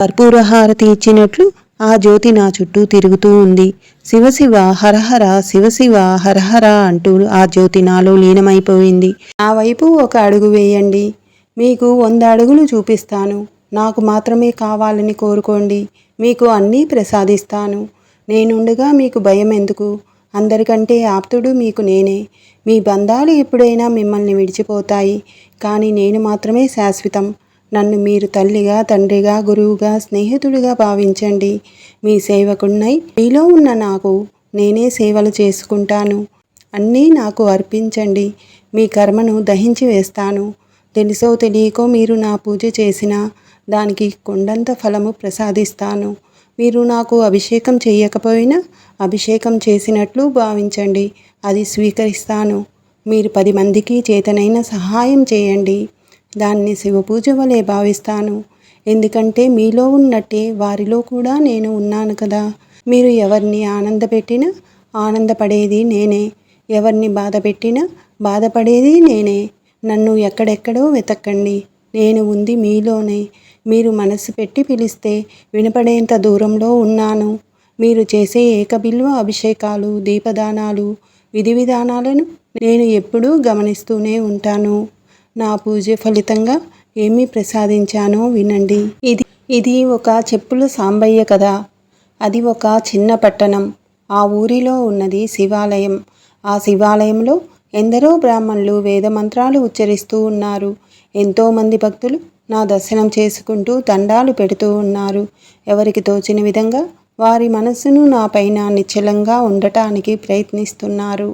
కర్పూర హారతి ఇచ్చినట్లు ఆ జ్యోతి నా చుట్టూ తిరుగుతూ ఉంది. శివశివ హరహర శివశివ హరహర అంటూ ఆ జ్యోతి నాలో లీనమైపోయింది. నా వైపు ఒక అడుగు వేయండి. మీకు వంద అడుగులు చూపిస్తాను. నాకు మాత్రమే కావాలని కోరుకోండి. మీకు అన్నీ ప్రసాదిస్తాను. నేనుండగా మీకు భయం ఎందుకు? అందరికంటే ఆప్తుడు మీకు నేనే. మీ బంధాలు ఎప్పుడైనా మిమ్మల్ని విడిచిపోతాయి. కానీ నేను మాత్రమే శాశ్వతం. నన్ను మీరు తల్లిగా తండ్రిగా గురువుగా స్నేహితుడిగా భావించండి. మీ సేవకున్నై మీలో ఉన్న నాకు నేనే సేవలు చేసుకుంటాను. అన్నీ నాకు అర్పించండి. మీ కర్మను దహించి వేస్తాను. తెలుసో తెలియకో మీరు నా పూజ చేసినా దానికి కొండంత ఫలము ప్రసాదిస్తాను. మీరు నాకు అభిషేకం చేయకపోయినా అభిషేకం చేసినట్లు భావించండి. అది స్వీకరిస్తాను. మీరు పది మందికి చేతనైన సహాయం చేయండి. దాన్ని శివపూజ వలె భావిస్తాను. ఎందుకంటే మీలో ఉన్నట్టే వారిలో కూడా నేను ఉన్నాను కదా. మీరు ఎవరిని ఆనందపెట్టినా ఆనందపడేది నేనే. ఎవరిని బాధ పెట్టినా బాధపడేది నేనే. నన్ను ఎక్కడెక్కడో వెతకండి నేను ఉంది మీలోనే. మీరు మనసు పెట్టి పిలిస్తే వినపడేంత దూరంలో ఉన్నాను. మీరు చేసే ఏకబిల్వ అభిషేకాలు దీపదానాలు విధి విధానాలను నేను ఎప్పుడూ గమనిస్తూనే ఉంటాను. నా పూజ ఫలితంగా ఏమి ప్రసాదించానో వినండి. ఇది ఇది ఒక చెప్పుల సాంబయ్య కదా అది ఒక చిన్న పట్టణం. ఆ ఊరిలో ఉన్నది శివాలయం. ఆ శివాలయంలో ఎందరో బ్రాహ్మణులు వేదమంత్రాలు ఉచ్చరిస్తూ ఉన్నారు. ఎంతోమంది భక్తులు నా దర్శనం చేసుకుంటూ దండాలు పెడుతూ ఉన్నారు. ఎవరికి తోచిన విధంగా వారి మనస్సును నా పైన నిశ్చలంగా ఉండటానికి ప్రయత్నిస్తున్నారు.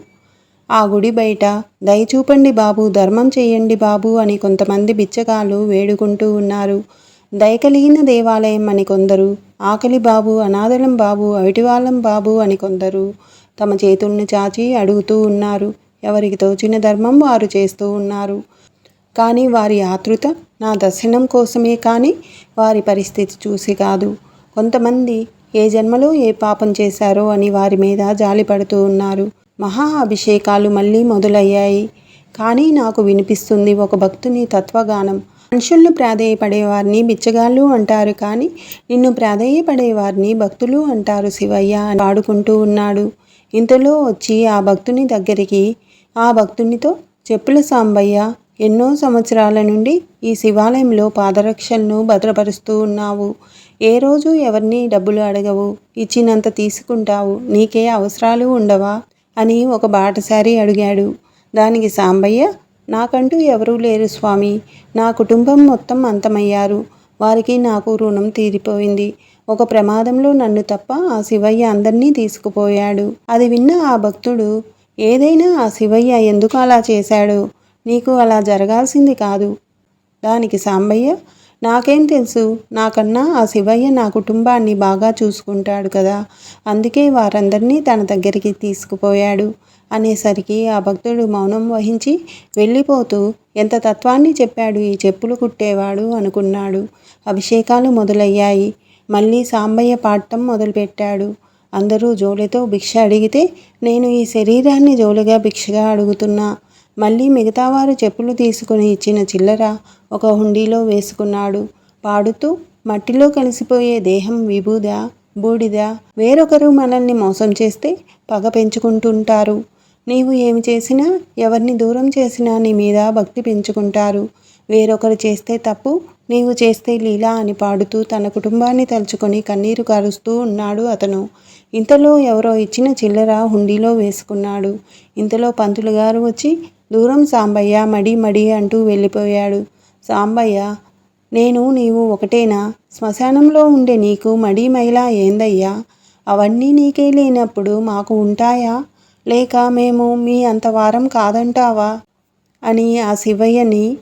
ఆ గుడి బయట దయచూపండి బాబు ధర్మం చేయండి బాబు అని కొంతమంది బిచ్చగాళ్ళు వేడుకుంటూ ఉన్నారు. దయ కలిగిన దేవాలయం అని కొందరు ఆకలి బాబు అనాథలం బాబు అవిటివాళ్ళం బాబు అని కొందరు తమ చేతుల్ని చాచి అడుగుతూ ఉన్నారు. ఎవరికి తోచిన ధర్మం వారు చేస్తూ ఉన్నారు. కానీ వారి ఆతృత నా దర్శనం కోసమే కానీ వారి పరిస్థితి చూసి కాదు. కొంతమంది ఏ జన్మలో ఏ పాపం చేశారో అని వారి మీద జాలిపడుతూ ఉన్నారు. మహా అభిషేకాలు మళ్ళీ మొదలయ్యాయి. కానీ నాకు వినిపిస్తుంది ఒక భక్తుని తత్వగానం. మనుషులను ప్రాధేయపడేవారిని బిచ్చగాళ్ళు అంటారు కానీ నిన్ను ప్రాధేయపడేవారిని భక్తులు అంటారు శివయ్య అని పాడుకుంటూ ఉన్నాడు. ఇంతలో వచ్చి ఆ భక్తుని దగ్గరికి ఆ భక్తునితో చెప్పుల సాంబయ్య ఎన్నో సంవత్సరాల నుండి ఈ శివాలయంలో పాదరక్షలను భద్రపరుస్తూ ఉన్నావు. ఏ రోజు ఎవరిని డబ్బులు అడగవు ఇచ్చినంత తీసుకుంటావు నీకే అవసరాలు ఉండవా? అని ఒక బాటసారి అడిగాడు. దానికి సాంబయ్య నాకంటూ ఎవరూ లేరు స్వామి. నా కుటుంబం మొత్తం అంతమయ్యారు. వారికి నాకు రుణం తీరిపోయింది. ఒక ప్రమాదంలో నన్ను తప్ప ఆ శివయ్య అందరినీ తీసుకుపోయాడు. అది విన్న ఆ భక్తుడు ఏదైనా ఆ శివయ్య ఎందుకు అలా చేశాడు? నీకు అలా జరగాల్సింది కాదు. దానికి సాంబయ్య నాకేం తెలుసు? నాకన్నా ఆ శివయ్య నా కుటుంబాన్ని బాగా చూసుకుంటాడు కదా. అందుకే వారందరినీ తన దగ్గరికి తీసుకుపోయాడు. అనేసరికి ఆ భక్తుడు మౌనం వహించి వెళ్ళిపోతూ ఎంత తత్వాన్ని చెప్పాడు ఈ చెప్పులు కుట్టేవాడు అనుకున్నాడు. అభిషేకాలు మొదలయ్యాయి. మళ్ళీ సాంబయ్య పాడటం మొదలుపెట్టాడు. అందరూ జోలితో భిక్ష అడిగితే నేను ఈ శరీరాన్ని జోలుగా భిక్షగా అడుగుతున్నా. మళ్ళీ మిగతావారు చెప్పులు తీసుకుని ఇచ్చిన చిల్లర ఒక హుండీలో వేసుకున్నాడు. పాడుతూ మట్టిలో కలిసిపోయే దేహం విభూద బూడిద వేరొకరు మనల్ని మోసం చేస్తే పగ పెంచుకుంటుంటారు. నీవు ఏమి చేసినా ఎవరిని దూరం చేసినా నీ మీద భక్తి పెంచుకుంటారు. వేరొకరు చేస్తే తప్పు నీవు చేస్తే లీలా అని పాడుతూ తన కుటుంబాన్ని తలుచుకొని కన్నీరు కారుస్తూ ఉన్నాడు అతను. ఇంతలో ఎవరో ఇచ్చిన చిల్లర హుండీలో వేసుకున్నాడు. ఇంతలో పంతులు గారు వచ్చి దూరం సాంబయ్య మడి మడి అంటూ వెళ్ళిపోయాడు. సాంబయ్య నేను నీవు ఒకటేనా? శ్మశానంలో ఉండే నీకు మడి మైలా ఏందయ్యా? అవన్నీ నీకే లేనప్పుడు మాకు ఉంటాయా? లేక మేము మీ అంత వారం కాదంటావా? అని ఆ శివయ్యని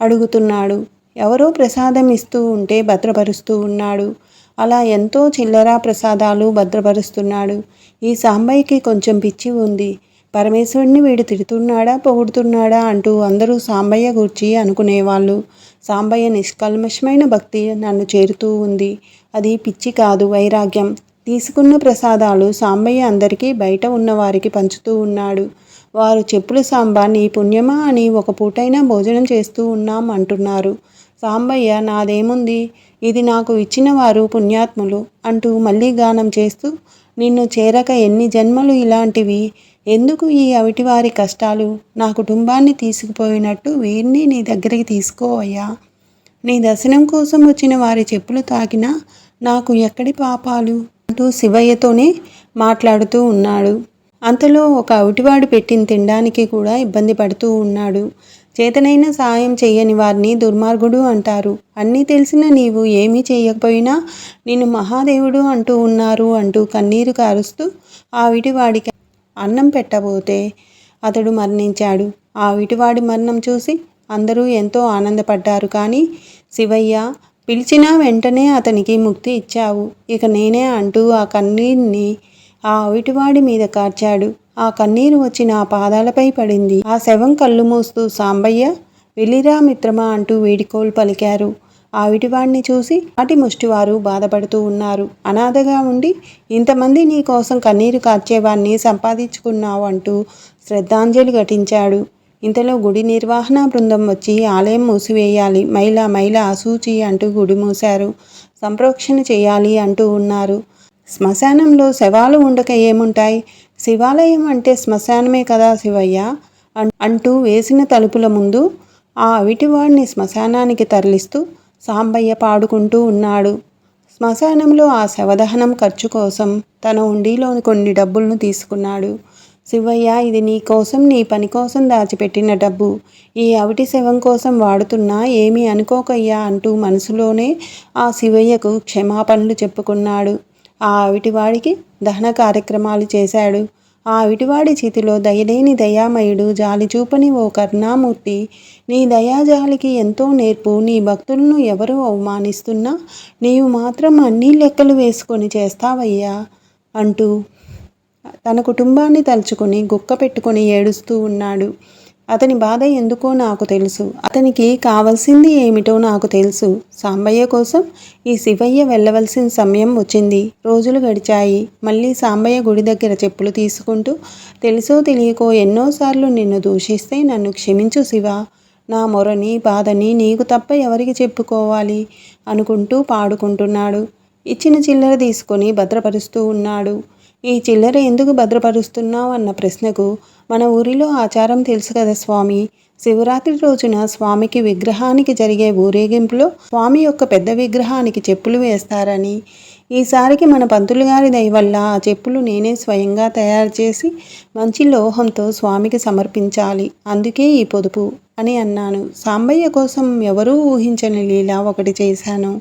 అడుగుతున్నాడు. ఎవరో ప్రసాదం ఇస్తూ ఉంటే భద్రపరుస్తూ ఉన్నాడు. అలా ఎంతో చిల్లర ప్రసాదాలు భద్రపరుస్తున్నాడు. ఈ సాంబయ్యకి కొంచెం పిచ్చి ఉంది. పరమేశ్వరుని వీడు తిడుతున్నాడా పొగుడుతున్నాడా అంటూ అందరూ సాంబయ్య గూర్చి అనుకునేవాళ్ళు. సాంబయ్య నిష్కల్మషమైన భక్తి నన్ను చేరుతూ ఉంది. అది పిచ్చి కాదు వైరాగ్యం. తీసుకున్న ప్రసాదాలు సాంబయ్య అందరికీ బయట ఉన్నవారికి పంచుతూ ఉన్నాడు. వారు చెప్పులు సాంబా నీ పుణ్యమా అని ఒక పూటైనా భోజనం చేస్తూ ఉన్నాం అంటున్నారు. సాంబయ్య నాదేముంది? ఇది నాకు ఇచ్చిన వారు పుణ్యాత్ములు అంటూ మళ్ళీ గానం చేస్తూ నిన్ను చేరక ఎన్ని జన్మలు ఇలాంటివి? ఎందుకు ఈ అవిటివారి కష్టాలు? నా కుటుంబాన్ని తీసుకుపోయినట్టు వీరిని నీ దగ్గరికి తీసుకోవయ్యా నీ దర్శనం కోసం వచ్చిన వారి చెప్పులు తాకినా నాకు ఎక్కడి పాపాలు? అంటూ శివయ్యతోనే మాట్లాడుతూ ఉన్నాడు. అంతలో ఒక అవిటివాడు పెట్టిన తినడానికి కూడా ఇబ్బంది పడుతూ ఉన్నాడు. చేతనైన సాయం చేయని వారిని దుర్మార్గుడు అంటారు. అన్నీ తెలిసిన నీవు ఏమీ చేయకపోయినా నిన్ను మహాదేవుడు అంటూ ఉన్నారు అంటూ కన్నీరు కారుస్తూ ఆ విటివాడికి అన్నం పెట్టబోతే అతడు మరణించాడు. ఆ విటివాడి మరణం చూసి అందరూ ఎంతో ఆనందపడ్డారు. కానీ శివయ్య పిలిచినా వెంటనే అతనికి ముక్తి ఇచ్చావు. ఇక నేనే అంటూ ఆ కన్నీరిని ఆ అవిటివాడి మీద కార్చాడు. ఆ కన్నీరు వచ్చి నా పాదాలపై పడింది. ఆ శవం కళ్ళు మూస్తూ సాంబయ్య వెళ్ళిరా మిత్రమా అంటూ వీడికోలు పలికారు. ఆ విటివాడిని చూసి నాటి ముష్టివారు బాధపడుతూ ఉన్నారు. అనాథగా ఉండి ఇంతమంది నీ కోసం కన్నీరు కార్చేవాణ్ణి సంపాదించుకున్నావు అంటూ శ్రద్ధాంజలి ఘటించాడు. ఇంతలో గుడి నిర్వహణ బృందం వచ్చి ఆలయం మూసివేయాలి మైల మైల అసూచి అంటూ గుడి మూశారు. సంప్రోక్షణ చేయాలి అంటూ ఉన్నారు. శ్మశానంలో శవాలు ఉండక ఏముంటాయి? శివాలయం అంటే శ్మశానమే కదా శివయ్య? అంటూ వేసిన తలుపుల ముందు ఆ అవిటివాడిని శ్మశానానికి తరలిస్తూ సాంబయ్య పాడుకుంటూ ఉన్నాడు. శ్మశానంలో ఆ శవదహనం ఖర్చు కోసం తన ఉండిలోని కొన్ని డబ్బులను తీసుకున్నాడు. శివయ్య ఇది నీ కోసం నీ పని కోసం దాచిపెట్టిన డబ్బు. ఈ అవిటి శవం కోసం వాడుతున్నా ఏమీ అనుకోకయ్యా అంటూ మనసులోనే ఆ శివయ్యకు క్షమాపణలు చెప్పుకున్నాడు. ఆ అవిటివాడికి దహన కార్యక్రమాలు చేశాడు. ఆ విటివాడి చేతిలో దయలేని దయామయుడు జాలి చూపని ఓ కరుణామూర్తి. నీ దయాజాలికి ఎంతో నేర్పు నీ భక్తులను ఎవరు అవమానిస్తున్నా నీవు మాత్రం అన్ని లెక్కలు వేసుకొని చేస్తావయ్యా అంటూ తన కుటుంబాన్ని తలుచుకొని గుక్క పెట్టుకొని ఏడుస్తూ ఉన్నాడు. అతని బాధ ఎందుకో నాకు తెలుసు. అతనికి కావలసింది ఏమిటో నాకు తెలుసు. సాంబయ్య కోసం ఈ శివయ్య వెళ్ళవలసిన సమయం వచ్చింది. రోజులు గడిచాయి. మళ్ళీ సాంబయ్య గుడి దగ్గర చెప్పులు తీసుకుంటూ తెలుసో తెలియకో ఎన్నోసార్లు నిన్ను దూషిస్తే నన్ను క్షమించు శివ. నా మొరని బాధని నీకు తప్ప ఎవరికి చెప్పుకోవాలి? అనుకుంటూ పాడుకుంటున్నాడు. ఇచ్చిన చిల్లర తీసుకొని భద్రపరుస్తూ ఉన్నాడు. ఈ చిల్లర ఎందుకు భద్రపరుస్తున్నావు అన్న ప్రశ్నకు మన ఊరిలో ఆచారం తెలుసు కదా స్వామి. శివరాత్రి రోజున స్వామికి విగ్రహానికి జరిగే ఊరేగింపులో స్వామి యొక్క పెద్ద విగ్రహానికి చెప్పులు వేస్తారని. ఈసారికి మన పంతులు గారి దయ వల్ల ఆ చెప్పులు నేనే స్వయంగా తయారు చేసి మంచి లోహంతో స్వామికి సమర్పించాలి. అందుకే ఈ పొదుపు అని అన్నాను. సాంబయ్య కోసం ఎవరూ ఊహించని లీలా ఒకటి చేశాను.